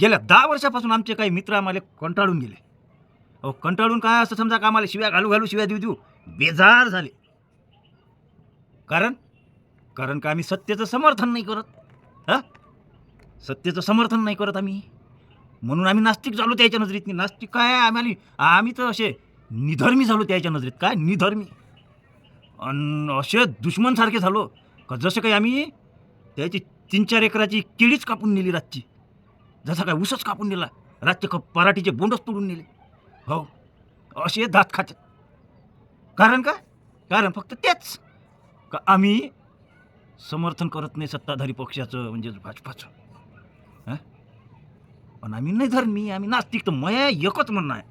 गेल्या दहा वर्षापासून आमचे काही मित्र आम्हाला कंटाळून गेले. अहो कंटाळून काय असं समजा का आम्हाला शिव्या घालू घालू शिव्या देऊ देऊ? बेजार झाले. कारण कारण का आम्ही सत्तेचं समर्थन नाही करत? हां? सत्तेचं समर्थन नाही करत आम्ही. म्हणून आम्ही नास्तिक झालो त्याच्या नजरेत नास्तिक काय आम्हाला आम्ही तर असे निधर्मी झालो त्याच्या नजरेत. काय? निधर्मी. आणि असे दुश्मनसारखे झालो. का जसं काही आम्ही त्याची तीन चार एकराची केळीच कापून नेली रातची. जसा काय ऊसच कापून नेला रातचे क पराठीचे बोंडच तोडून नेले. हो असे दात खातात कारण काय कारण फक्त तेच. का आम्ही समर्थन करत नाही सत्ताधारी पक्षाचं म्हणजे भाजपाचं. हां? पण आम्ही नाही धर्मी आम्ही नास्तिक तर मया एकच म्हणणं आहे.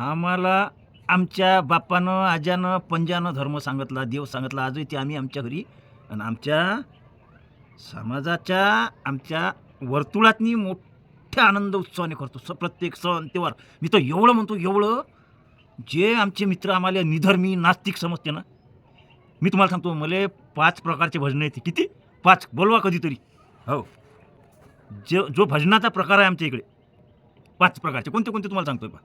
आम्हाला आमच्या बापानं आज्यानं पंजानं धर्म सांगितला देव सांगितला आजही ते आम्ही आमच्या घरी आणि आमच्या समाजाच्या आमच्या वर्तुळातनी मोठ्या आनंद उत्सवाने करतो. स प्रत्येक सण तेव्हार मी तर एवढं म्हणतो एवढं जे आमचे मित्र आम्हाला निधर्मी नास्तिक समजते ना मी तुम्हाला सांगतो मला पाच प्रकारचे भजनं येते किती? पाच. बोलवा कधीतरी. हो. जो जो भजनाचा प्रकार आहे आमच्या इकडे पाच प्रकारचे. कोणते कोणते तुम्हाला सांगतोय पा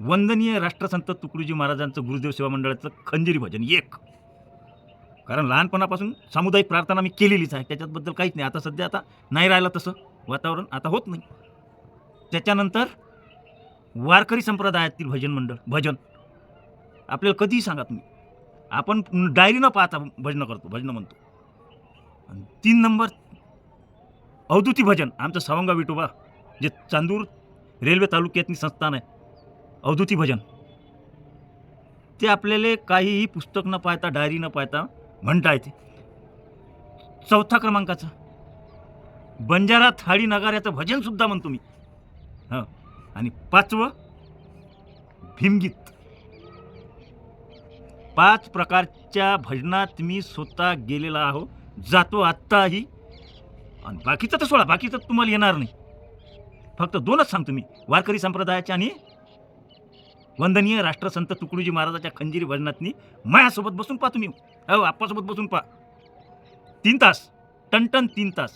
वंदनीय राष्ट्रसंत तुकडोजी महाराजांचं गुरुदेव सेवा मंडळाचं खंजिरी भजन एक. कारण लहानपणापासून सामुदायिक प्रार्थना मी केलेलीच आहे. त्याच्याबद्दल काहीच नाही. आता सध्या आता नाही राहिलं तसं. वातावरण आता होत नाही. त्याच्यानंतर वारकरी संप्रदायातील भजन मंडळ भजन. आपल्याला कधीही सांगा तुम्ही. आपण डायरी न पाहता भजनं करतो भजनं म्हणतो. आणि तीन नंबर अवधूती भजन आमचं सवंगा विठोबा जे चांदूर रेल्वे तालुक्यातली संस्थान आहे. अवधूती भजन. ते आपल्याला काहीही पुस्तक न पाहता डायरी न पाहता म्हणता येते चौथा क्रमांकाचं. बंजारा थाळी नगाऱ्याचं भजनसुद्धा म्हणतो मी हां. आणि पाचवं भीमगीत. पाच प्रकारच्या भजनात मी स्वतः गेलेला आहो जातो आत्ताही. आणि बाकीचं तर सोडा बाकीचं तुम्हाला येणार नाही. फक्त दोनच सांगतो मी वारकरी संप्रदायाच्या आणि वंदनीय राष्ट्रसंत तुकडोजी महाराजाच्या खंजिरी भजनातनी मायासोबत बसून पहा तुम्ही. हो आप्पासोबत बसून पहा. तीन तास. टनटन तीन तास.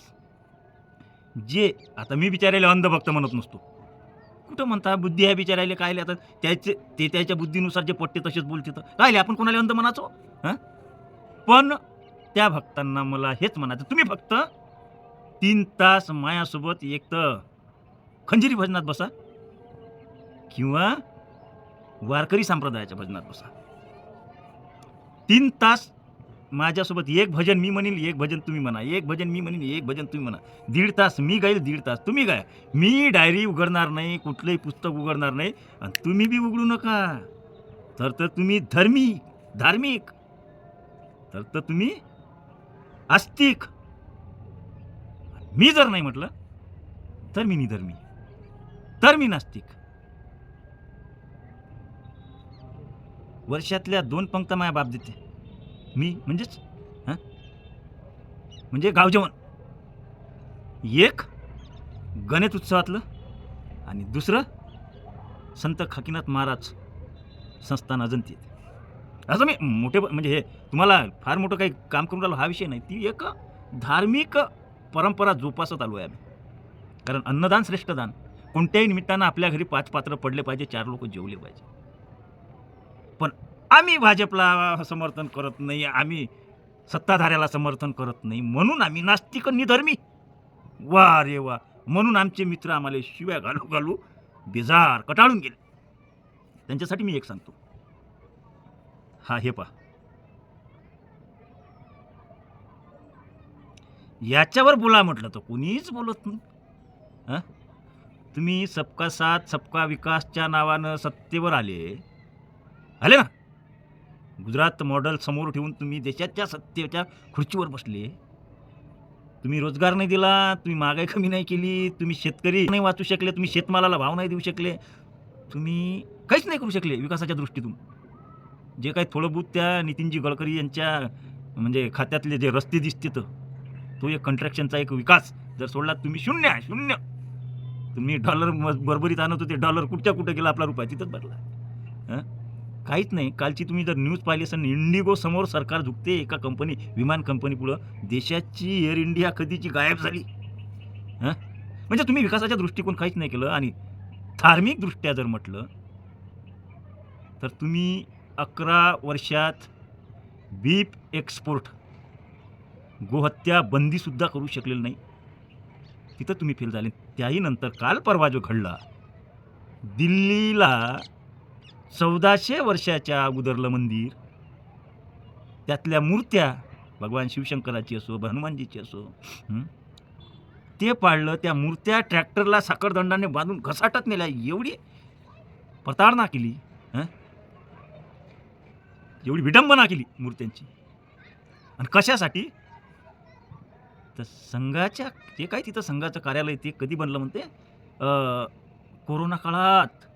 जे आता मी बिचारायला अंधभक्त म्हणत नसतो. कुठं म्हणता बुद्धी आहे बिचारायला कायले आता? त्याचे ते त्याच्या बुद्धीनुसार जे पट्टे तसेच बोलते तर. कायले आपण कोणाला अंध म्हणाचो हां? पण त्या भक्तांना मला हेच म्हणायचं. तुम्ही फक्त तीन तास मायासोबत एक तर खंजिरी भजनात बसा. किंवा वारकरी संप्रदायाच्या भजनात बसा. तीन तास माझ्यासोबत एक भजन मी म्हणेल एक भजन तुम्ही म्हणा एक भजन मी म्हणेन एक भजन तुम्ही म्हणा. दीड तास मी गाईल दीड तास तुम्ही गाय. मी डायरी उघडणार नाही कुठलंही पुस्तक उघडणार नाही आणि तुम्ही बी उघडू नका. तर तर तुम्ही धर्मी धार्मिक. तर तर तुम्ही आस्तिक. मी जर नाही म्हटलं तर मी निधर्मी. तर मी नास्तिक. वर्षातल्या दोन पंक्ता माझ्या बाप देते. मी म्हणजेच हां? म्हणजे गावजेवण एक गणेश उत्सवातलं आणि दुसरं संत खाकीनाथ महाराज संस्थान अजंती. असं मी मोठे म्हणजे हे तुम्हाला फार मोठं काही काम करून राहिलो हा विषय नाही. ती एक धार्मिक परंपरा जोपासत आलो आहे आम्ही. कारण अन्नदान श्रेष्ठ दान कोणत्याही निमित्तानं आपल्या घरी पाच पात्र पडले पाहिजे चार लोक जेवले पाहिजे. पण आम्ही भाजपला समर्थन करत नाही आम्ही सत्ताधाऱ्याला समर्थन करत नाही म्हणून आम्ही नास्तिक निधर्मी वा रे वा. म्हणून आमचे मित्र आम्हाला शिव्या घालू घालू बेजार कटाळून गेले. त्यांच्यासाठी मी एक सांगतो. हा हे पहा. याच्यावर बोला म्हटलं तर कोणीच बोलत नाही. हां? तुम्ही सबका साथ सबका विकासच्या नावानं सत्तेवर आले आले ना? गुजरात मॉडेल समोर ठेवून तुम्ही देशाच्या सत्तेच्या खुर्चीवर बसले. तुम्ही रोजगार नाही दिला तुम्ही महागाई कमी नाही केली तुम्ही शेतकरी नाही वाचू शकले तुम्ही शेतमालाला भाव नाही देऊ शकले. तुम्ही काहीच नाही करू शकले विकासाच्या दृष्टीतून. जे काही थोडं बहुत त्या नितीनजी गडकरी यांच्या म्हणजे खात्यातले जे रस्ते दिसते तर तो एक कंट्रॅक्शनचा एक विकास जर सोडला तुम्ही शून्य आहे शून्य. तुम्ही डॉलर बरबरीत बरोबरीत आणत होते डॉलर कुठच्या कुठं गेला आपला रुपया तिथंच भरला. हां? काहीच नाही. कालची तुम्ही जर न्यूज पाहिली असेल इंडिगो समोर सरकार झुकते एका कंपनी विमान कंपनी पुढं. देशाची एअर इंडिया कधीची गायब झाली? हां? म्हणजे तुम्ही विकासाच्या दृष्टिकोन काहीच नाही केलं आणि धार्मिकदृष्ट्या जर म्हटलं तर तुम्ही अकरा वर्षात बीप एक्सपोर्ट गोहत्या बंदीसुद्धा करू शकलेलं नाही. तिथं तुम्ही फेल झाले. त्याही नंतर काल परवा जो घडला दिल्लीला चौदाशे वर्षाच्या अगोदरलं मंदिर त्यातल्या मूर्त्या भगवान शिवशंकराची असो हनुमानजीची असो ते पाळलं त्या मूर्त्या ट्रॅक्टरला साखरदंडाने बांधून घसाटत नेल्या एवढी प्रताडणा केली हं? एवढी विडंबना केली मूर्त्यांची. आणि कशासाठी? तर संघाच्या जे काय तिथं संघाचं कार्यालय ते कधी बनलं म्हणते? कोरोना काळात.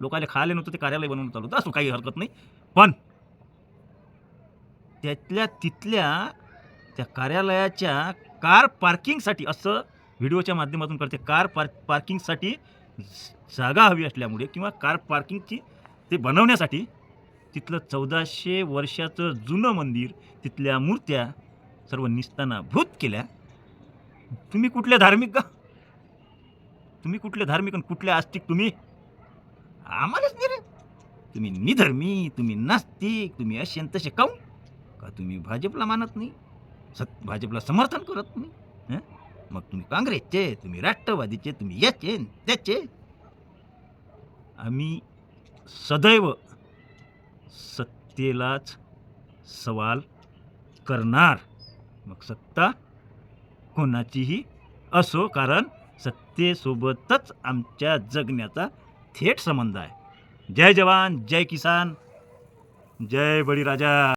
लोकांना खायला नव्हतं ते कार्यालय बनवून चालू होतं. असं काही हरकत नाही. पण त्यातल्या तिथल्या त्या कार्यालयाच्या कार पार्किंगसाठी असं व्हिडिओच्या माध्यमातून करते कार पार्क पार्किंगसाठी जागा हवी असल्यामुळे किंवा कार पार्किंगची ते बनवण्यासाठी तिथलं चौदाशे वर्षाचं जुनं मंदिर तिथल्या मूर्त्या सर्व निस्ताना भूत केल्या. तुम्ही कुठल्या धार्मिक का? तुम्ही कुठले धार्मिक आणि कुठल्या आस्तिक तुम्ही? आम्हालाच नाही रे. तुम्ही निधर्मी तुम्ही नास्तिक तुम्ही असे तसे काऊन? का तुम्ही भाजपला मानत नाही? सत भाजपला समर्थन करत नाही? हं? मग तुम्ही काँग्रेसचे तुम्ही राष्ट्रवादीचे तुम्ही याचे त्याचे. आम्ही सदैव सत्तेलाच सवाल करणार. मग सत्ता कोणाचीही असो कारण सत्तेसोबतच आमच्या जगण्याचा थेट संबंध आहे. जय जवान जय किसान जय बळीराजा.